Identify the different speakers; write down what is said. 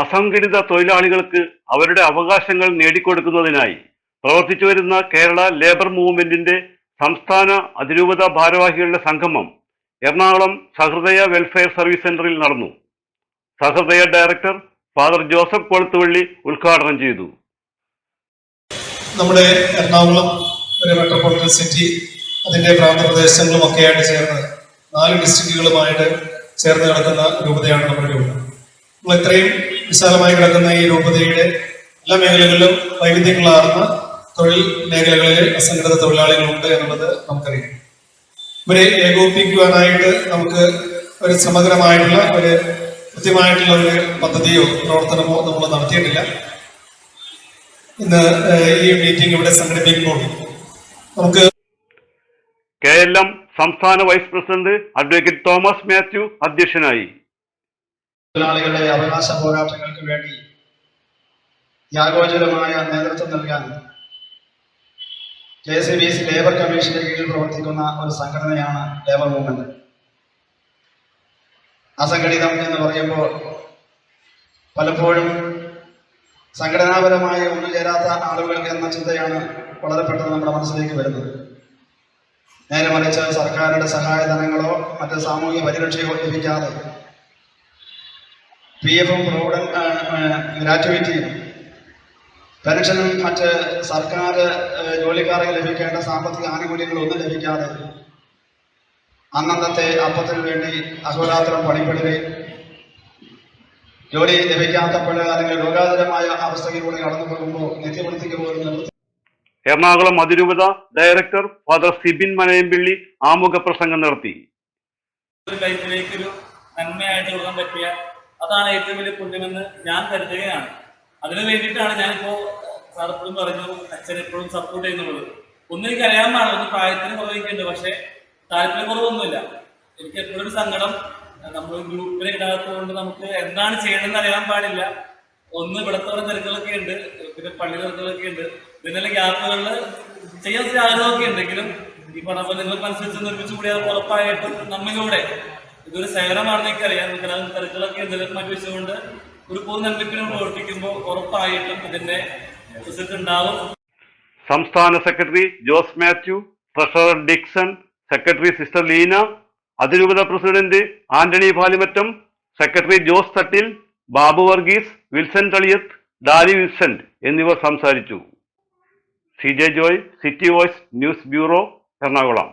Speaker 1: അസംഘടിത തൊഴിലാളികൾക്ക് അവരുടെ അവകാശങ്ങൾ നേടിക്കൊടുക്കുന്നതിനായി പ്രവർത്തിച്ചു വരുന്ന കേരള ലേബർ മൂവ്മെന്റിന്റെ സംസ്ഥാന അതിരൂപത ഭാരവാഹികളുടെ സംഗമം എറണാകുളം സഹൃദയ വെൽഫെയർ സർവീസ് സെന്ററിൽ നടന്നു. Sahrudaya director father Joseph Koluthuvally ഉദ്ഘാടനം ചെയ്തു.
Speaker 2: നമ്മുടെ എറണാകുളം ഒരു മെട്രോപൊളിറ്റൻ സിറ്റി അതിന്റെ പ്രാന്തപ്രദേശങ്ങളും ഒക്കെ ആയിട്ട് ചേർന്ന് നാല് ഡിസ്ട്രിക്റ്റുകളുമായിട്ട് ചേർന്ന് കിടക്കുന്ന രൂപതയാണ് നമ്മുടെ രൂപത. നമ്മൾ ഇത്രയും വിശാലമായി കിടക്കുന്ന ഈ രൂപതയുടെ എല്ലാ മേഖലകളിലും വൈവിധ്യങ്ങളാർന്ന തൊഴിൽ മേഖലകളിൽ അസംഘടിത തൊഴിലാളികളുണ്ട് എന്നുള്ളത് നമുക്കറിയാം. ഇവരെ ഏകോപിപ്പിക്കുവാനായിട്ട് നമുക്ക് ഒരു സമഗ്രമായിട്ടുള്ള ഒരു കൃത്യമായിട്ടുള്ള ഒരു പദ്ധതിയോ പ്രവർത്തനമോ നമ്മൾ നടത്തിയിട്ടില്ല. ഇന്ന് ഈ മീറ്റിംഗ് ഇവിടെ സംഘടിപ്പിക്കുമ്പോൾ നമുക്ക്
Speaker 1: കെ എൽ എം സംസ്ഥാന vice president advocate Thomas Mathew അധ്യക്ഷനായി.
Speaker 3: തൊഴിലാളികളുടെ അവകാശ പോരാട്ടങ്ങൾക്ക് വേണ്ടി ത്യാഗോചരമായ നേതൃത്വം നൽകാൻ K C B C labour കമ്മീഷന്റെ കീഴിൽ പ്രവർത്തിക്കുന്ന ഒരു സംഘടനയാണ് ലേബർ മൂവ്മെന്റ് അസംഘടിതം എന്ന് പറയുമ്പോൾ പലപ്പോഴും സംഘടനാപരമായി ഒന്നുചേരാത്ത ആളുകൾക്ക് എന്ന ചിന്തയാണ് വളരെ പെട്ടെന്ന് നമ്മുടെ മനസ്സിലേക്ക് വരുന്നത്. നേരെ മറിച്ച് സർക്കാരുടെ സഹായധനങ്ങളോ മറ്റ് സാമൂഹിക പരിരക്ഷയോ ലഭിക്കാതെ പി എഫും പ്രൊവിഡന്റ് ഗ്രാറ്റുവിറ്റിയും പെൻഷനും മറ്റ് സർക്കാർ ജോലിക്കാർക്ക് ലഭിക്കേണ്ട സാമ്പത്തിക ആനുകൂല്യങ്ങളൊന്നും ലഭിക്കാതെ അന്നന്നത്തെ അപ്പത്തിന് വേണ്ടി അഹോരാത്രം പണിപ്പെടുകയും ജോലി ലഭിക്കാത്തപ്പോൾ അല്ലെങ്കിൽ രോഗാതരമായ അവസ്ഥയിലൂടെ കടന്നു പോകുമ്പോൾ നിത്യവൃത്തിക്ക് പോലും
Speaker 1: എറണാകുളം അതിരൂപത ഡയറക്ടർ ഫാദർ സിബിൻ മനയമ്പിള്ളി ആമുഖ പ്രസംഗം നടത്തി.
Speaker 4: ഒരു ലൈഫിലേക്ക് ഒരു നന്മയായിട്ട് കൊടുക്കാൻ പറ്റിയ അതാണ് ഏറ്റവും വലിയ പുണ്യമെന്ന് ഞാൻ കരുതുകയാണ്. അതിനു വേണ്ടിയിട്ടാണ് ഞാനിപ്പോ സാർ എപ്പോഴും പറഞ്ഞു അച്ഛൻ എപ്പോഴും സപ്പോർട്ട് ചെയ്യുന്നുള്ളത്. ഒന്നും എനിക്ക് അറിയാൻ പാടില്ല ഒന്ന് പ്രായത്തിന് കുറവൊക്കെയുണ്ട് പക്ഷെ താല്പര്യക്കുറവൊന്നുമില്ല എനിക്ക് എപ്പോഴും സങ്കടം നമ്മൾ ഗ്രൂപ്പിനെ ഇടാത്തതുകൊണ്ട് നമുക്ക് എന്താണ് ചെയ്യണമെന്ന് അറിയാൻ പാടില്ല. ഒന്ന് ഇവിടത്തോടെ തിരക്കുകളൊക്കെ ഉണ്ട് പിന്നെ പള്ളി തിരക്കുകളൊക്കെ ഉണ്ട് ഇതിനെല്ലാം ഗ്യാപ്പുകളിൽ ചെയ്യാൻ ആഗ്രഹമൊക്കെ ഉണ്ടെങ്കിലും ഈ പറഞ്ഞ പോലെ നിങ്ങൾക്ക് അനുസരിച്ച് നിർമ്മിച്ചു കൂടിയാൽ ഉറപ്പായിട്ടും നമ്മിലൂടെ ഇതൊരു സേവനമാണെന്ന് എനിക്കറിയാം. അത് തിരക്കുകളൊക്കെ എന്തെങ്കിലും മാറ്റി വെച്ചുകൊണ്ട് ഒരു പൊതു നന്മയ്ക്കിനും പ്രവർത്തിക്കുമ്പോൾ ഉറപ്പായിട്ടും ഇതിന്റെ റിസൾട്ട് ഉണ്ടാവും.
Speaker 1: സംസ്ഥാന secretary Jose Mathew treasurer Dixon secretary sister Leena അതിരൂപത president Antony Palimattam secretary Jose Thattil Babu Varghese Wilson Thaliyath Daly വിൽസന്റ് എന്നിവർ സംസാരിച്ചു. C J Joy City Voice News Bureau Ernakulam.